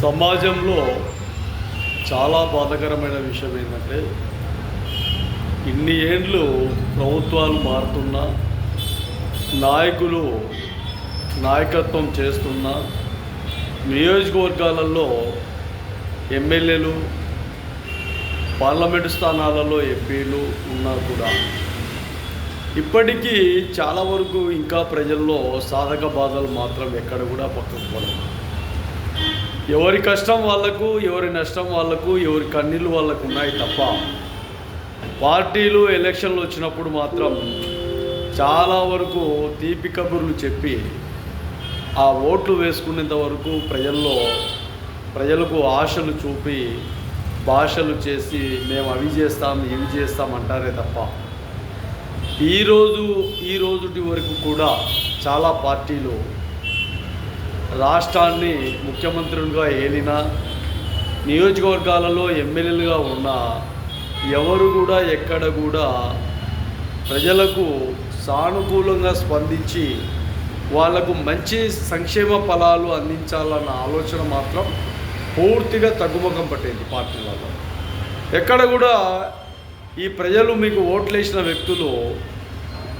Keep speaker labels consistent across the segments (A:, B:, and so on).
A: సమాజంలో చాలా బాధకరమైన విషయం ఏంటంటే ఇన్ని ఏండ్లు ప్రభుత్వాలు మారుతున్నా నాయకులు నాయకత్వం చేస్తున్న నియోజకవర్గాలలో ఎమ్మెల్యేలు పార్లమెంటు స్థానాలలో ఎంపీలు ఉన్నా కూడా. ఇప్పటికీ చాలా వరకు ఇంకా ప్రజల్లో సాధక బాధలు మాత్రం ఎక్కడ కూడా పక్కకు పడవు ఎవరి కష్టం వాళ్ళకు ఎవరి నష్టం వాళ్ళకు ఎవరి కన్నీళ్ళు వాళ్ళకు ఉన్నాయి తప్ప. పార్టీలు ఎలక్షన్లు వచ్చినప్పుడు మాత్రం చాలా వరకు తీపి కబుర్లు చెప్పి ఆ ఓట్లు వేసుకునేంత వరకు ప్రజల్లో ప్రజలకు ఆశలు చూపి భాషలు చేసి మేము అవి చేస్తాం ఇవి చేస్తాం అంటారే తప్ప. ఈరోజు ఈ రోజుటి వరకు కూడా చాలా పార్టీలు రాష్ట్రాన్ని ముఖ్యమంత్రులుగా ఏలిన నియోజకవర్గాలలో ఎమ్మెల్యేలుగా ఉన్న ఎవరు కూడా ఎక్కడ కూడా ప్రజలకు సానుకూలంగా స్పందించి వాళ్ళకు మంచి సంక్షేమ ఫలాలు అందించాలన్న ఆలోచన మాత్రం పూర్తిగా తగ్గుముఖం పట్టింది పార్టీలలో ఎక్కడ కూడా ఈ ప్రజలు మీకు ఓట్లేసిన వ్యక్తులు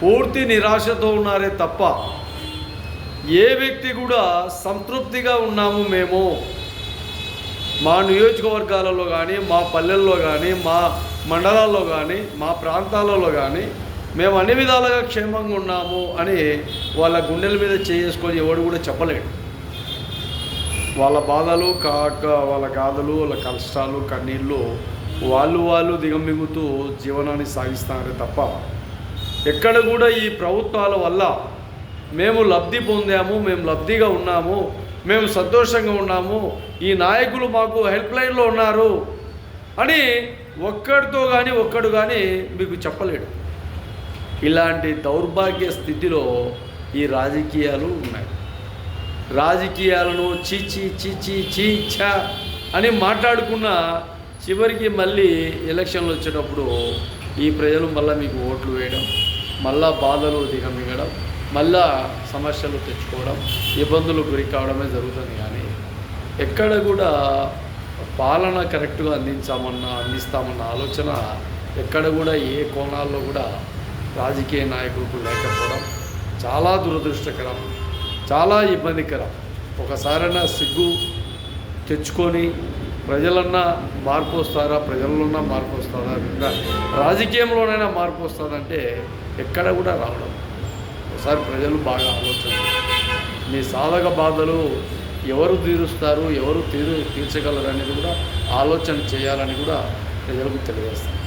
A: పూర్తి నిరాశతో ఉన్నారే తప్ప ఏ వ్యక్తి కూడా సంతృప్తిగా ఉన్నాము మేము. మా నియోజకవర్గాలలో కానీ మా పల్లెల్లో కానీ మా మండలాల్లో కానీ మా ప్రాంతాలలో కానీ మేము అన్ని విధాలుగా క్షేమంగా ఉన్నాము అని వాళ్ళ గుండెల మీద చేసుకొని ఎవడు కూడా చెప్పలేడు. వాళ్ళ బాధలు కాక వాళ్ళ గాథలు వాళ్ళ కష్టాలు కన్నీళ్ళు వాళ్ళు వాళ్ళు దిగమిగుతూ జీవనాన్ని సాగిస్తారే తప్ప ఎక్కడ కూడా ఈ ప్రభుత్వాల వల్ల మేము లబ్ధి పొందాము మేము లబ్ధిగా ఉన్నాము మేము సంతోషంగా ఉన్నాము ఈ నాయకులు మాకు హెల్ప్ లైన్లో ఉన్నారు అని ఒక్కడితో కానీ ఒక్కడు కానీ మీకు చెప్పలేడు. ఇలాంటి దౌర్భాగ్య స్థితిలో ఈ రాజకీయాలు ఉన్నాయి. రాజకీయాలను చీచి చీచి చీచ అని మాట్లాడుకున్న చివరికి మళ్ళీ ఎలక్షన్లు వచ్చేటప్పుడు ఈ ప్రజలు మళ్ళీ మీకు ఓట్లు వేయడం మళ్ళా బాధలు దిగమిగడం మళ్ళా సమస్యలు తెచ్చుకోవడం ఇబ్బందులు గురి కావడమే జరుగుతుంది. కానీ ఎక్కడ కూడా పాలన కరెక్ట్గా అందించామన్న అందిస్తామన్న ఆలోచన ఎక్కడ కూడా ఏ కోణాల్లో కూడా రాజకీయ నాయకులకు లేకపోవడం చాలా దురదృష్టకరం చాలా ఇబ్బందికరం. ఒకసారైనా సిగ్గు తెచ్చుకొని ప్రజలన్నా మార్పు వస్తారా ప్రజల్లోన్నా మార్పు వస్తారా రాజకీయంలోనైనా మార్పు వస్తుందంటే ఎక్కడ కూడా రావడం ఒకసారి ప్రజలు బాగా ఆలోచన. మీ సాధక బాధలు ఎవరు తీరుస్తారు ఎవరు తీరు తీర్చగలరు అనేది కూడా ఆలోచన చేయాలని కూడా ప్రజలకు తెలియజేస్తాను